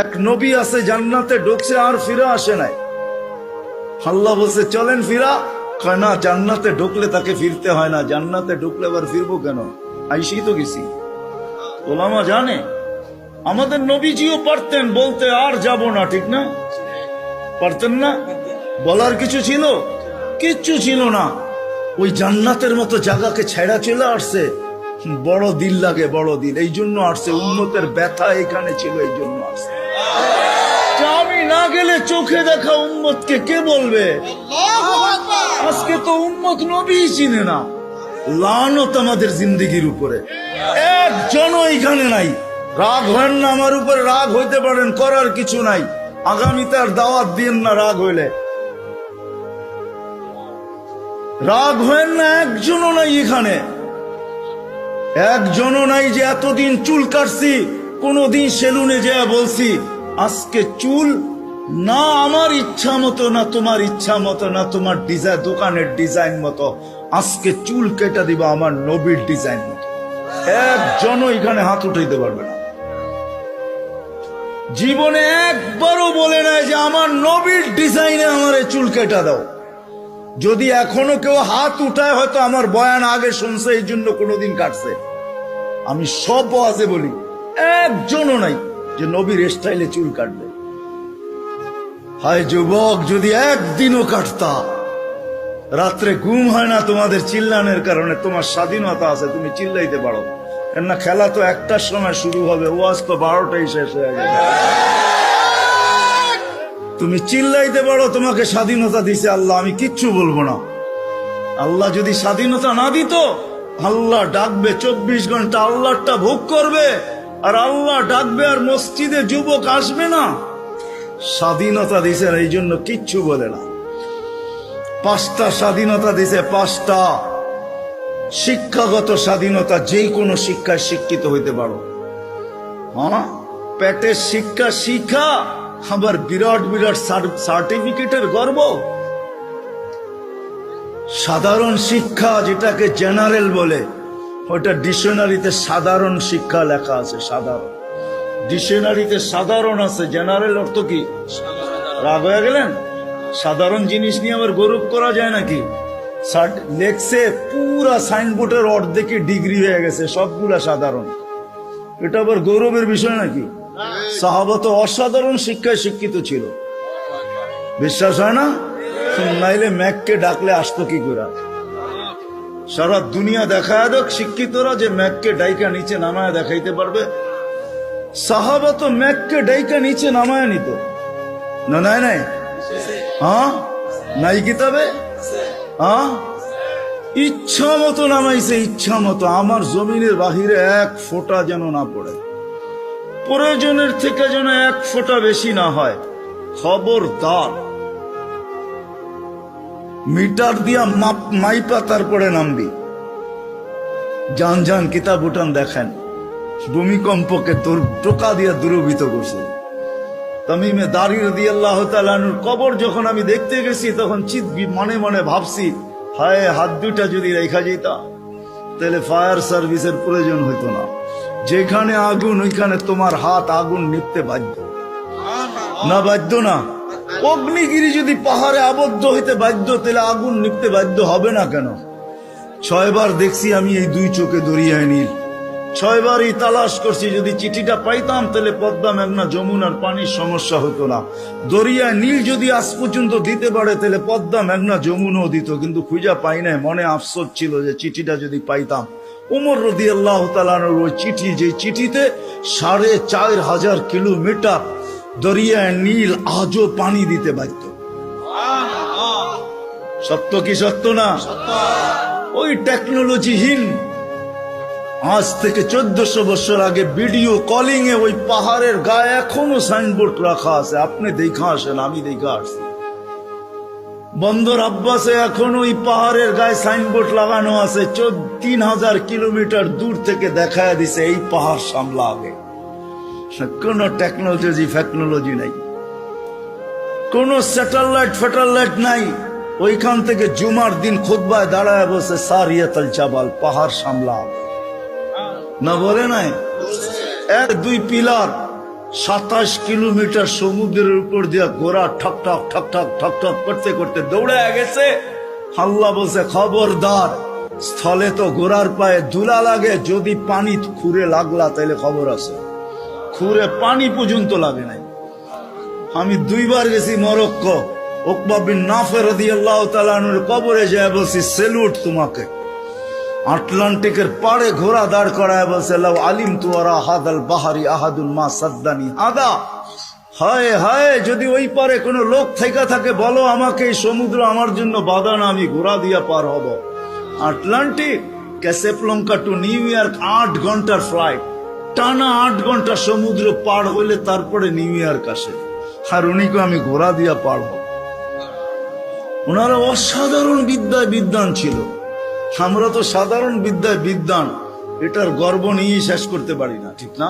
এক নবী আছে জান্নাতে ঢুকছে আর ফিরে আসে নাই। আল্লাহ বলছে, চলেন ফিরা। না, জান্নাতে ঢুকলে তাকে ফিরতে হয় না। জান্নাতে ঢুকলে আবার ফিরবো কেন? আইসি তো গেছি। ওলামা জানে, আমাদের নবীজিও পারতেন, বলতে আর যাব না, ঠিক না? পারতেন না? বলার কিছু ছিল? কিচ্ছু ছিল না। ওই জান্নাতের মতো জায়গাকে ছেড়া চলে আসছে। বড় দিল লাগে, বড় দিল। এই জন্য আসছে উন্নতের ব্যথা এখানে ছিল এই জন্য আসছে। না গেলে চোখে দেখা উম্মতকে কে বলবে? আজকে তো উম্মত নবী চিনে না। লানত আমাদের জিন্দগির উপরে। একজনও এখানে নাই। রাগ হন না আমার উপরে রাগ হইতে পারেন করার কিছু নাই। আগামীতে আর দাওয়াত দিন না রাগ হইলে। রাগ হয়েন না একজনও নাই এখানে। একজনও নাই যে এতদিন চুল কাটছি কোনদিন সেলুনে যে বলছি আজকে চুল না আমার ইচ্ছা মতো, না তোমার ইচ্ছা মতো, না তোমার ডিজাইন দোকানের ডিজাইন মতো। আজকে চুল কেটে দিবা আমার নবীর ডিজাইন মতো। একজনও এখানে হাত উঠাইতে পারবে না। জীবনে একবারও বলে নাই যে আমার নবীর ডিজাইনে আমার চুল কেটে দাও। যদি এখনও কেউ হাত উঠায়, হয়তো আমার বয়ান আগে শুনছে, এই জন্য কোনোদিন কাটছে। আমি সব আছে বলি, একজনও নাই যে নবীর স্টাইলে চুল কাটবে। হায় যুবক, যদি একদিনও কাটতা, রাত্রে ঘুম হয় না তোমাদের চিল্লানের কারণে, তোমার স্বাধীনতা আছে, তুমি চিল্লাইতে পারো। কেননা খেলা তো একটার সময় শুরু হবে, ওয়াজ তো বারোটাই শেষ হয়ে যাবে। তুমি চিল্লাইতে পারো, তোমাকে স্বাধীনতা দিছে আল্লাহ, আমি কিচ্ছু বলব না। আল্লাহ যদি স্বাধীনতা না দিত, আল্লাহ ডাকবে চব্বিশ ঘণ্টা, আল্লাহটা ভোগ করবে, আর আল্লাহ ডাকবে আর মসজিদে যুবক আসবে না। স্বাধীনতা দিছে এই জন্য কিচ্ছু বলে না। পাঁচটা স্বাধীনতা দিছে, পাঁচটা শিক্ষাগত স্বাধীনতা, যে কোনো শিক্ষায় শিক্ষিত হইতে পারো। হ্যাঁ পেটের শিক্ষা শিক্ষা আবার বিরাট বিরাট সার্টিফিকেটের গর্ব। সাধারণ শিক্ষা যেটাকে জেনারেল বলে, ওটা ডিকশনারিতে সাধারণ শিক্ষা লেখা আছে, সাধারণ। ডিকশনারিতে সাধারণ আছে, জেনারেল অর্থ কি? রাগ হয়ে গেলেন? সাধারণ জিনিস নিয়ে আবার গৌরব করা যায় নাকি? লেখছে পুরা সাইনবোর্ডের অর্ধেকে ডিগ্রি হয়ে গেছে, সবগুলা সাধারণ। এটা আবার গৌরবের বিষয় নাকি? সাহাবত অসাধারণ শিক্ষায় শিক্ষিত ছিল। বিশ্বাস হয় না? নাইলে ম্যাককে ডাকলে আসতো কি করে? সারা দুনিয়া দেখায় দেখ, শিক্ষিতরা যে ম্যাককে ডাইকা নিচে নামায় দেখাইতে পারবে সাহাবা তো ম্যাককে ডাইকা নিচে নামায় নিত। না, নাই নাই। হ্যাঁ? নাই কিতাবে? হ্যাঁ? ইচ্ছা মতো নামাইছে, ইচ্ছা মতো। আমার জমিনের বাহিরে এক ফোঁটা যেন না পড়ে। প্রয়োজনের থেকে যেন এক ফোঁটা বেশি না হয়। খবরদার। মিটার দিয়া মাপ মাইপা তারপরে নামবি। যান যান, কিতাব উঠান, দেখেন। ভূমিকম্পকে তোর টোকা দিয়া দূরভূত করছে। তামিমে দাঁড়িয়ে দিয়ে আল্লাহ কবর যখন আমি দেখতে গেছি, তখন চিত মনে মনে ভাবছি, হায়, হাত দুটা যদি রেখা যেতাম তাহলে ফায়ার সার্ভিসের প্রয়োজন হইতো না। যেখানে আগুন, ওইখানে তোমার হাত আগুন নিপতে বাধ্য। না বাধ্য না? অগ্নিগিরি যদি পাহাড়ে আবদ্ধ হইতে বাধ্য, তাহলে আগুন নিপতে বাধ্য হবে না কেন? ছয়বার দেখছি আমি এই দুই চোখে দরিয়ায় নীল ছয়বারই তালাশ করছি যদি চিঠিটা পাইতাম তাহলে পদ্মা মেঘনা যমুনার পানির সমস্যা হতো না। দরিয়া নীল যদি আজ পর্যন্ত দিতে পারে তাহলে পদ্মা মেঘনা যমুনও দিত কিন্তু খুঁজা পাই নাই। মনে আফসোস ছিল যে চিঠিটা যদি পাইতাম। উমর রদি আল্লাহ তালানোর ওই চিঠি যে চিঠিতে সাড়ে চার হাজার কিলোমিটার দরিয়া নীল আজও পানি দিতে বাধ্য। সত্য কি সত্য না? ওই টেকনোলজিহীন আজ থেকে চোদ্দশো বছর আগে ভিডিও কলিং এ ওই পাহাড়ের গায়ে এখনও সাইনবোর্ড রাখা আছে। আপনি দেখা আসেন, আমি দেখা আসছি। বন্দর আব্বাসে এখন ওই পাহাড়ের গায়ে সাইনবোর্ড লাগানো আছে। তিন হাজার কিলোমিটার দূর থেকে দেখায় দিছে এই পাহাড় সামলা আগে। কোন টেকনোলজি ফেকনোলজি নাই। কোন স্যাটেলাইট ফেটালাইট নাই। ওইখান থেকে জুমার দিন খুতবায় দাঁড়ায় বসে সারিয়াতাল জাবাল, পাহাড় সামলা আগে। না বলে নাই? এক, দুই পিলার সাতাশ কিলোমিটার সমুদ্রের উপর দিয়া গোড়া ঠক ঠক ঠক ঠক ঠক ঠক করতে করতে দৌড়ে গেছে। হাল্লা বলছে, খবরদার, স্থলে তো গোড়ার পায়ে দুলা লাগে, যদি পানি খুঁড়ে লাগলা তাহলে খবর আছে। খুঁড়ে পানি পর্যন্ত লাগে নাই। আমি দুইবার গেছি মরক্কো। ওকবা বিন নাফের আল্লাহ তালানুর কবরে যায় বলছি, সেলুট তোমাকে। আটলান্টিকের পাড়ে ঘোড়া দাঁড় করায় বলছে, লাউ আলিম তুয়ারা হাদাল বাহারি আহাদুল মা সাদ্দানি। আদা, হায় হায়, যদি ওই পারে কোনো লোক থেকে থাকে, বলো আমাকে, এই সমুদ্র আমার জন্য বাধা না আমি ঘোড়া দিয়া পার হব। Atlantic, Casablanca to New York, আট ঘণ্টার ফ্লাইট। টানা আট ঘণ্টা সমুদ্র পার হইলে তারপরে নিউ ইয়র্ক আসে। আর উনিকে আমি ঘোড়া দিয়া পার হব। ওনারা অসাধারণ বিদ্যায় বিদ্যান ছিল। আমরা তো সাধারণ বিদ্যায় বিদ্যান এটার গর্ব নিয়ে শেষ করতে পারি না ঠিক না?